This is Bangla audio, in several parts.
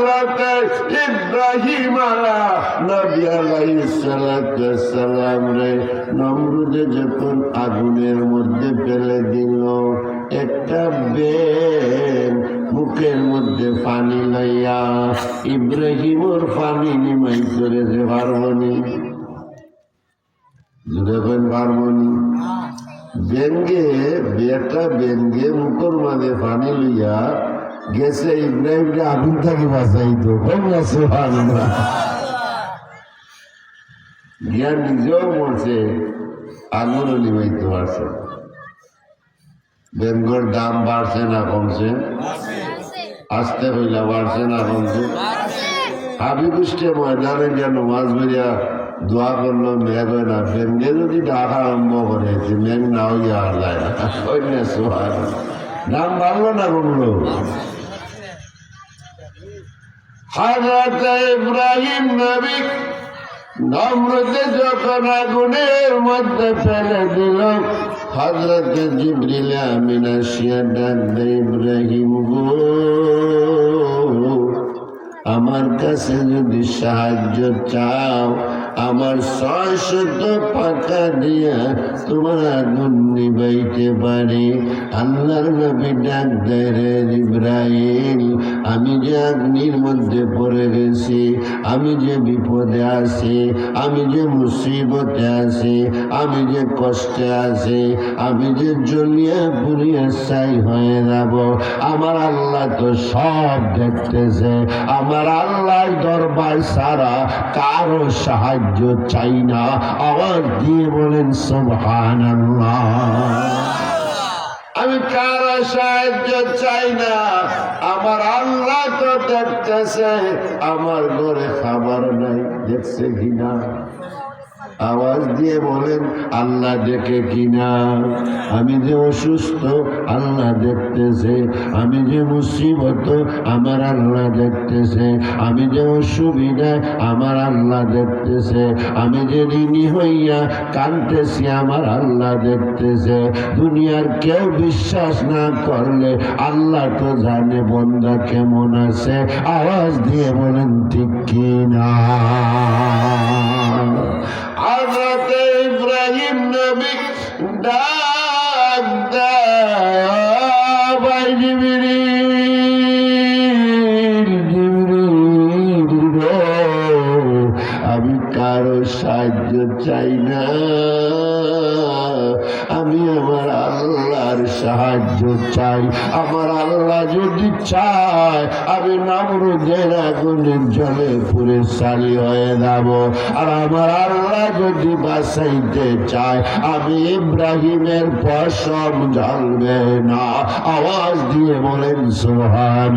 হজরত ইব্রাহিম নবী আলাইহিস রে নমরুদে যখন আগুনের মধ্যে ফেলে দিল একটা বেন মুখের মধ্যে পানি লইয়া ইব্রাহিমর পানি নিমাই করে যে পারবনি যখন পারবনি বেঙ্গে বেটা বেঙ্গে মুখর মাঝে পানি লইয়া গেছে ইব্রাহিমকে আগুন থাকি বাঁচাইতো গিয়া নিজেও মরছে আগুনও নিবাইতে পারছে বেঙ্গর দাম বাড়ছে না, কমছে। আসতে হইলা বাড়ছে না, কমছে। হাবি কুষ্টে ময়দানে যেন মাছ বেরিয়া দোয়া করল মেঘ হয় না। বেঙ্গে যদি ডাকা আরম্ভ করে মেঘ না হইয়া আর যায় না। দাম বাড়লো না কমলো? হাজরত ইব্রাহিম নবী নম্রতে যখন আগুনের মধ্যে ফেলে দিল হজরত জিবরিল আমিন আসিয়া ইব্রাহিম গো, আমার কাছে যদি সাহায্য চাও আমার ছয় পাকা দিয়া তোমার আগুন নিবাইতে পারে। আল্লাহর নবী ডাক ইব্রাহিম আমি যে অগ্নির মধ্যে পড়ে গেছি, আমি যে বিপদে আছি, আমি যে মুসিবতে আছি, আমি যে কষ্টে আছি, আমি যে জ্বলিয়া পুড়িয়া ছাই হয়ে যাব। আমার আল্লাহ তো সব দেখতেছে। আমার আল্লাহ দরবার সারা কারও সাহায্য চাই না। আওয়াজ দিয়ে বলেন সোহান আমি কারও সাহায্য চাই না। আমার আল্লাহ তো দেখতেছে, আমার ঘরে খাবার নাই, দেখছে কিনা আওয়াজ দিয়ে বলেন, আল্লাহ দেখে কিনা আমি যে অসুস্থ, আল্লাহ দেখতেছে। আমি যে মুসিবত, আমার আল্লাহ দেখতেছে। আমি যে অসুবিধা, আমার আল্লাহ দেখতেছে। আমি যে ঋণী হইয়া কানতেছি আমার আল্লাহ দেখতেছে। দুনিয়ার কেউ বিশ্বাস না করলে আল্লাহ তো জানে বন্দা কেমন আছে। আওয়াজ দিয়ে বলেন, ঠিক কিনা হজরত ইব্রাহিম নবী ডাক জিবরিল গো, আমি কারও সাহায্য চাই না। সাহায্য চাই। আমার আল্লাহ যদি চায়, আমি নামরুদের আগুনের জলে পুরে সালি হয়ে যাব। আর আমার আল্লাহ যদি বাঁচাইতে চায়, আমি ইব্রাহিমের পশম জ্বলবে না। আওয়াজ দিয়ে বলেন সোহান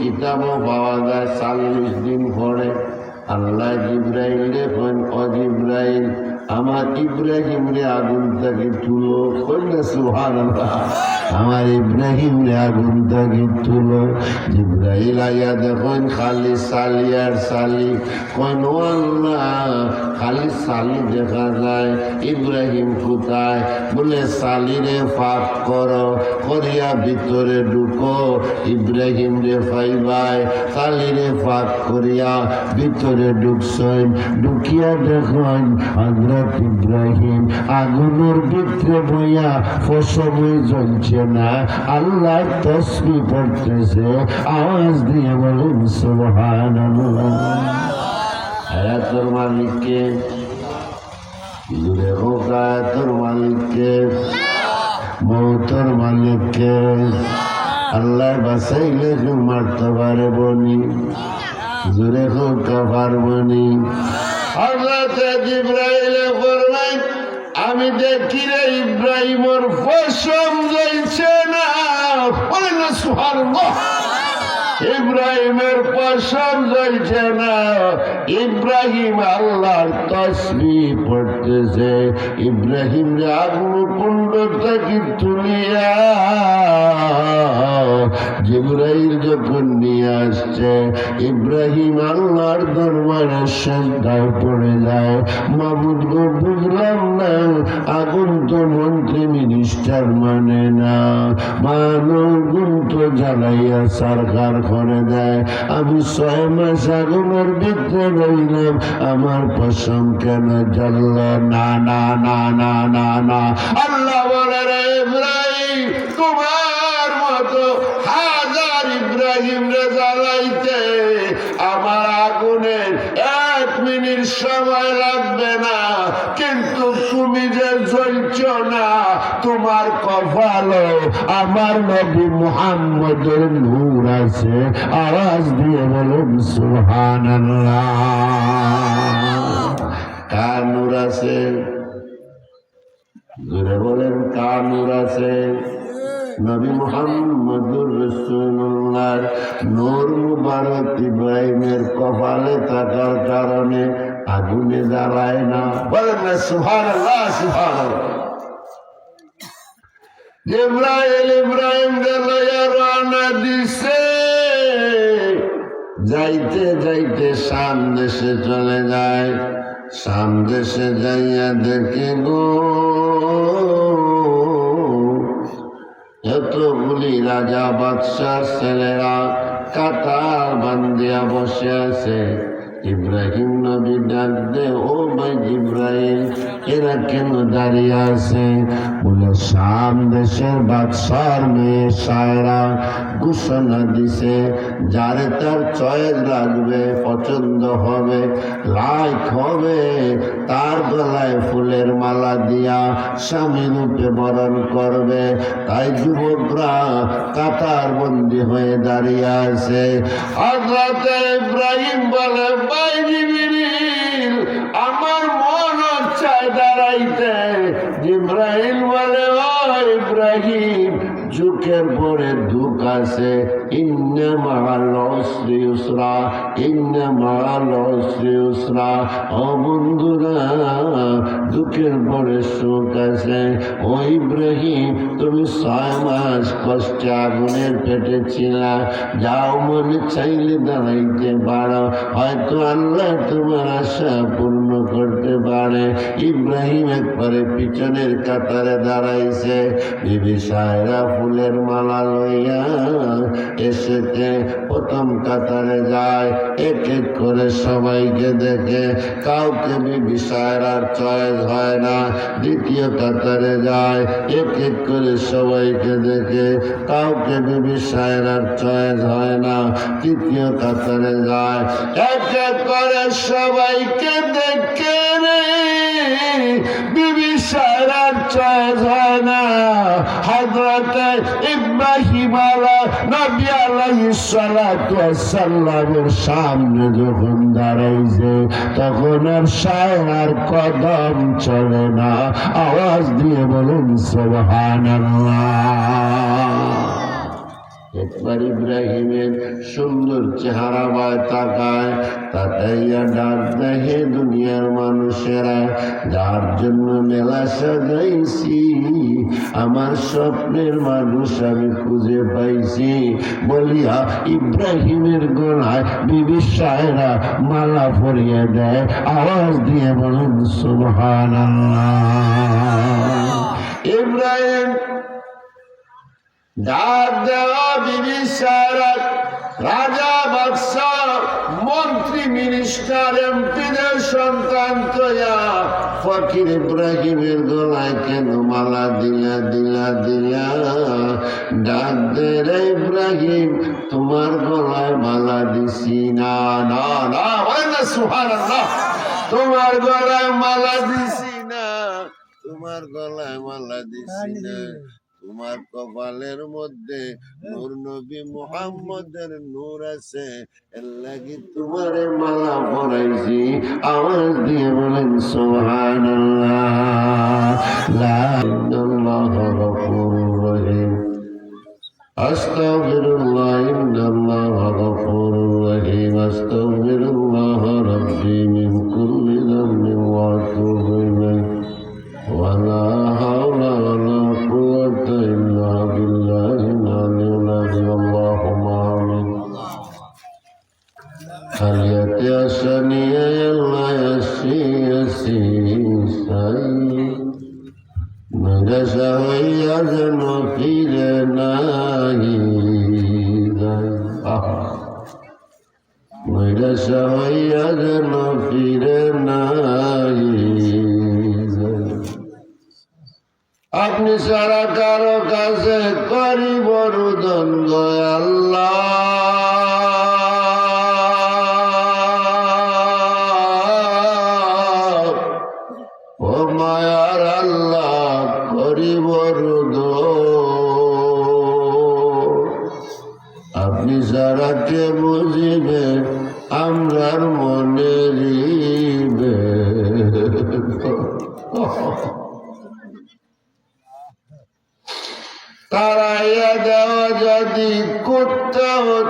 কিতাবও পাওয়া যায়। চাল্লিশ দিন পরে আল্লাহ জিব্রাইল দেখুন অজিব্রাইল আমার ইব্রাহিম রে আগুন থেকে তুলো, কইলে সুহান আমার ইব্রাহিম রে আগুন থেকে তুলো, জিব্রাইল আইয়া দেখুন, খালি সালি আর সালি। কোন খালি সালি দেখা যায়, ইব্রাহিম কোথায়? বলে, সালিরে ফাঁক করো, করিয়া ভিতরে ঢুকো ইব্রাহিম রে ফাইবাই, সালিরে ফাঁক করিয়া ভিতরে ঢুকছেন ঢুকিয়া দেখুন ইব্রাহিম, আগুনের ভিতরে বইয়া ফসময় জ্বলছে না। আল্লাহ তসবি পড়তেছে, আওয়াজ দিয়ে বলুন সুবহান তোর মালিককে মালিককে আল্লাহ মারতে পারে বনি, জোরে হোক পারবনি হজরত ইব্রাহিম ফরমাই আমি দেখি রে ইব্রাহিমর পশম যাইছে না সুবহানাল্লাহ। ইব্রাহিমের পশম জ্বলছে না। ইব্রাহিম আল্লাহর তসবি পড়তেছে। ইব্রাহিম আগুন কুণ্ড থেকে তুলিয়া জিব্রাহিম যখন নিয়ে আসছে, ইব্রাহিম আল্লাহর দরবারে শ্রদ্ধায় পড়ে যায়। মাবুদ গো, বুঝলাম না আগুন তো মন্ত্রী মিনিস্টার মানে না। মানব গুণ তো জ্বালাইয়া সরকার করে দেয়। আমি ছয় মাস আগুনের ভিতরে রইলাম আমার পশম কেন জ্বলল? না না না না না না। আল্লাহ বলে, রে ইব্রাহিম, তোমার মতো হাজার ইব্রাহিম রে জ্বালাইতে আমার আগুনের এক মিনিট সময় লাগবে না, কিন্তু তুমি যে জ্বলছ না, তোমার কপালো আমার নবী মুহাম্মদের নূর আছে। আওয়াজ দিয়ে বলুন সুহান কার নূর আছে? জোরে বলেন, কার নূর আছে? নবী মুহাম্মদুর রসুল্লাহর নূর মুবারক ইব্রাহিমের কপালে থাকার কারণে আগুনে জ্বালায় না। বলেন না, সুবহানাল্লাহ সুবহানাল্লাহ। ইব্রাহিম ইব্রাহিম লইয়া রওনা দিছে। যাইতে যাইতে সাম দেশে চলে যায়। সাম দেশে যাইয়া দেখে গো, এতগুলি রাজা বাদশার ছেলেরা কাতার বান্দিয়া বসে আছে। ইব্রাহিম নবী ডাক দে, ও ভাই ইব্রাহিম, এরা কেন দাঁড়িয়ে আছে? বলে শাম দেশের বাদশার মেয়ে সায়রা ঘোষণা দিছে, যারে তার চয়েস লাগবে, পছন্দ হবে, লাইক হবে, তার গলায় ফুলের মালা দিয়া স্বামী রূপে বরণ করবে। তাই যুবকরা কাতার বন্দি হয়ে দাঁড়িয়ে আছে। হজরত ইব্রাহিম বলে ভাই আমার মন চায় দাঁড়াইতে জিব্রাহিম যুগের পরে দুঃখ আছে ইন্নে মাল অশ্রী উসরা, ইন্নে মাল অশ্রী উসরা। ও বন্ধুরা, দুঃখের পরে সুখ আছে ও ইব্রাহিম, তুমি ছয় মাস কষ্টে আগুনের পেটে ছিলা। যাও মনে চাইলে দাঁড়াইতে পারো, হয়তো আল্লাহ তোমার আশা পূর্ণ করতে পারে। ইব্রাহিম একবারে পিছনের কাতারে দাঁড়াইছে বিবি সায়রা ফুলের মালা লইয়া এসেছে। প্রথম কাতারে যায় এক এক করে সবাইকে দেখে। কাউকে বিবি সায়রার চয়েস হয় না। দ্বিতীয় কাতারে যায় এক এক করে সবাইকে দেখে। কাউকে বিবি সায়রার চয়েস হয় না। তৃতীয় কাতারে যায় এক এক করে সবাইকে দেখে। সামনে যখন দাঁড়াইছে তখন আর সায়ার কদম চলে না। আওয়াজ দিয়ে বলুন সুবহানাল্লাহ। একবার ইব্রাহিমের সুন্দর চেহারা বায় তাকায় তাকাইয়া ডাক দেখে দুনিয়ার মানুষেরা, যার জন্য মেলা সাজাইছি, আমার স্বপ্নের মানুষ আমি খুঁজে পাইছি। বলিয়া ইব্রাহিমের গলায় বিবি সাহেরা মালা পরিয়ে দেয়, আওয়াজ দিয়ে বলেন সুবহান ইব্রাহিম ডাক দেওয়া বিবি রাজা বাদশা মন্ত্রী মিনিস্টার, এমপিদের সন্তান তোয়া। ফকির ইব্রাহিমের গলায় কেন মালা দিলা দিলা দিলা? ডাক ইব্রাহিম, তোমার গলায় মালা দিছি। না না না হয় না সুহার তোমার গলায় মালা দিছি না, তোমার গলায় মালা দিছি না। তোমার কপালের মধ্যে নূর নবী মুহাম্মদের নূর আছে এর লাগি তোমারে মালা পরাইছি আওয়াজ দিয়ে বলেন সুবহানাল্লাহ لا إن الله غفور رحيم أستغفر الله إن الله غفور رحيم أستغفر الله ربي من كل ذنب وأتوب إليه ولا করিব রুদন আল্লাহ।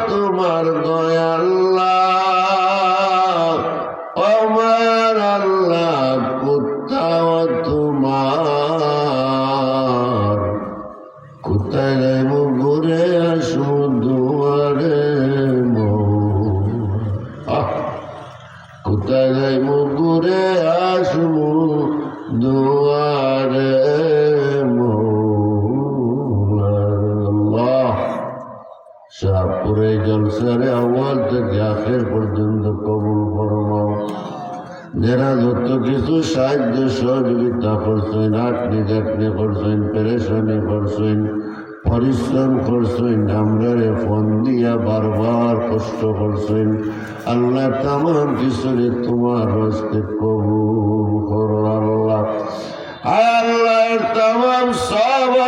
তোমার দয়াল্লাহ পর্যন্ত কবুল ফরমাও যারা যত কিছু সাহায্য সহযোগিতা করছেন আটনি জাটনি করছেন, পেরেশানি করছেন, পরিশ্রম করছেন আমরা ফোন দিয়া বারবার কষ্ট করছেন, আল্লাহ তাম কিছুরে তোমার হস্তে কবুল করো আল্লাহ। আল্লাহর তাম সবার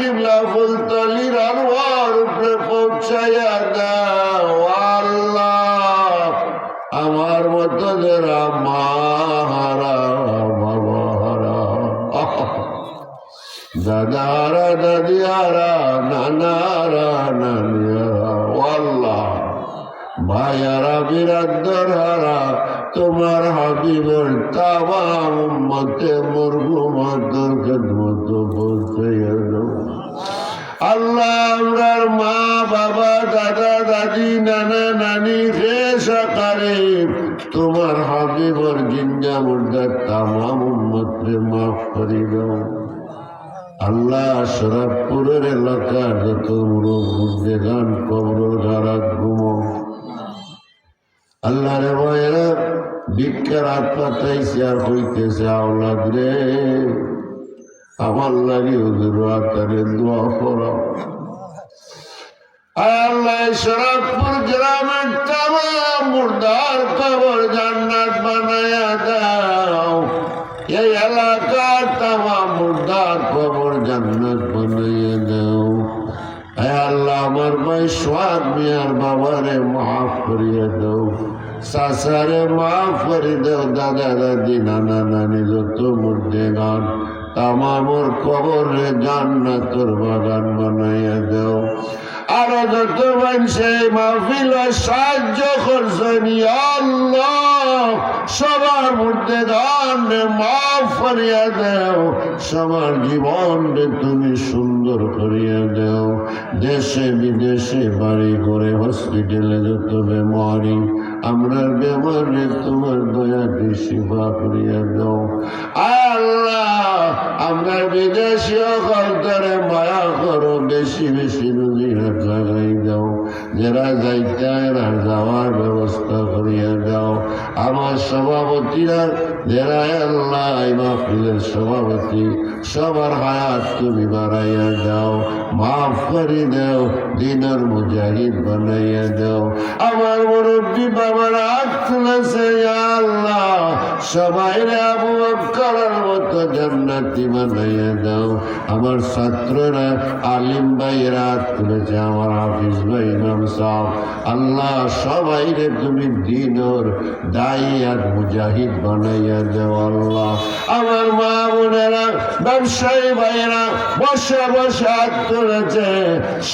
কিবলা ফুলতলির আনোয়ার উপরে পৌঁছাইয়া দাও, আল্লাহ। আমার মতো যারা মাহারা বাবাহারা দাদারা, দাদিয়ারা, নানারা, নানিয়ারা আল্লাহ। ভাইয়ারা বিরাদরারা তোমার হাবিবের তামাম মতে মুরগুমাতর খেদমত বলতে এলো আল্লাহ আমরার মা, বাবা, দাদা, দাদি, নানা, নানি, হে সকালে তোমার হাবিবর জিন্দা মুর্দার তামাম মাফ করে দাও। আল্লাহ শরৎপুরের এলাকার যত মুরব্বুদ্দে গান কবর ধারাত ঘুমো। আল্লাহ রে ভাইরা ভিক্ষার হাত পাতাইছে আর হইতেছে আওলাদ রে। আমার লাগে হুজুর আতারে দোয়া করো। আল্লাহ শরৎপুর গ্রামের তামাম মুর্দার কবর জান্নাত বানায়া দাও। এই এলাকার তামাম মুর্দার কবর জান্নাত বানাইয়া দাও। আল্লাহ, আমার ভাই সোয়াদ মিয়ার বাবারে মাফ করিয়া দাও। সাসারে মাফ করে দাও, দাদা, দাদি, নানা, নানি যত মুর্দে গান তামামর কবরে জান্নাতর বাগান বানাইয়া দাও। আর যত মানুষে মাহফিল সাহায্য করছেন সবার মধ্যে দান, মাফ করিয়া দাও। সবার জীবন তুমি সুন্দর করিয়া দাও। দেশে বিদেশে বাড়ি করে হসপিটালে যত বেমারি, আমরা বেমারে তোমার দয়া সেবা করিয়া দাও। আল্লাহ আমরা বিদেশি অকলতরে মায়া করো, বেশি বেশি রুজিরা জাগাই দাও যারা যাইতে আর যাওয়ার ব্যবস্থা করিয়া দাও আমার সভাপতিরা দেরায় আল্লাহ মাহফিলের সভাপতি, সবার হায়াত তুমি বাড়াইয়া দাও মাফ করে দাও, দিনের মুজাহিদ বানাইয়া দাও আমার মুরব্বী বাবার হাত তুলেছে আল্লাহ। দাও। আমার ছাত্ররা, আলিম ভাইয়েরা হাত তুলেছে আমার হাফিজ ভাই ইমাম সাহ আল্লাহ সবাই রে তুমি দিনর দায়ী আর মুজাহিদ বানাইয়া দাও আল্লাহ। আমার মা বোনেরা, ব্যবসায়ী ভাইয়েরা, বসে বসে হাত তুলেছে।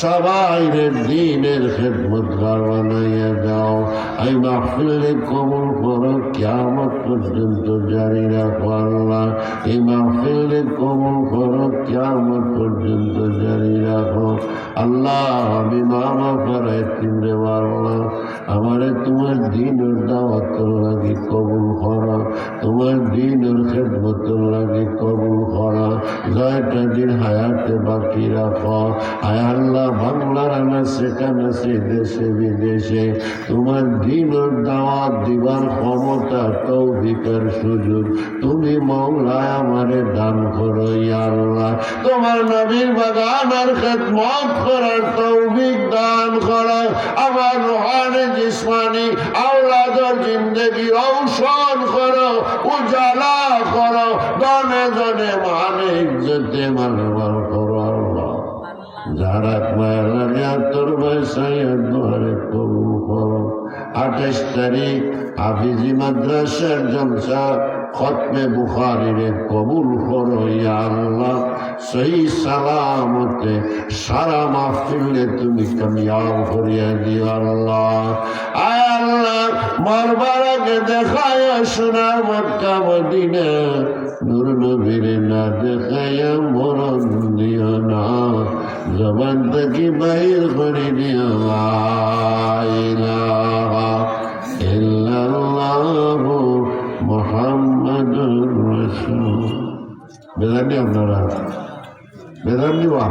সবাই রে দিনের খেদমত বানাইয়া দাও। এই মাহফিলে কবুল করো কেমন পর্যন্ত জারি রাখো আল্লাহ এই মাহফিলে কবুল করো কেমন পর্যন্ত জারি রাখো। আল্লাহ, আমি মামা করাই তিনরে আল্লাহ আমারে তোমার দিনের দাওয়াত লাগে কবুল করো। তোমার দিনের খেদমত লাগে কবুল করো। জয়টা দিন হায়াতে বাকি রাখো। আয় আল্লাহ, বাংলার আনাসে কানাসে দেশে বিদেশে তোমার দিনের দাওয়াত দিবার ক্ষমতা তৌফিকের সুযোগ। তুমি মৌলায় আমারে দান করো ইয়া আল্লাহ। তোমার নবীর বাগান আর খেদমত করার তৌফিক দান করো। আমার রোহানে জিসমানি আওলাদর জিন্দগি ঔষধ করো, উজালা করো দনে দনে মানে ইজ্জতে মানবার করো আল্লাহ। যারা মায়েরা তোর বয়সাইয়ের দুয়ারে কবুল করো। আঠাশ তারিখ হাফিজি মাদ্রাসার জলসা খতমে বুখারিরে কবুল করো আল্লাহ। সেই সালামতে সারা মাহফিলে তুমি কামিয়াব করিয়া দিও আল্লাহ। মরবার আগে দেখায় সোনার মক্কা মদিনা নূর নবীরে না দেখায় মরণ না। জবান থেকে বাহির করে বেদানি আপনারা? বেদানি বা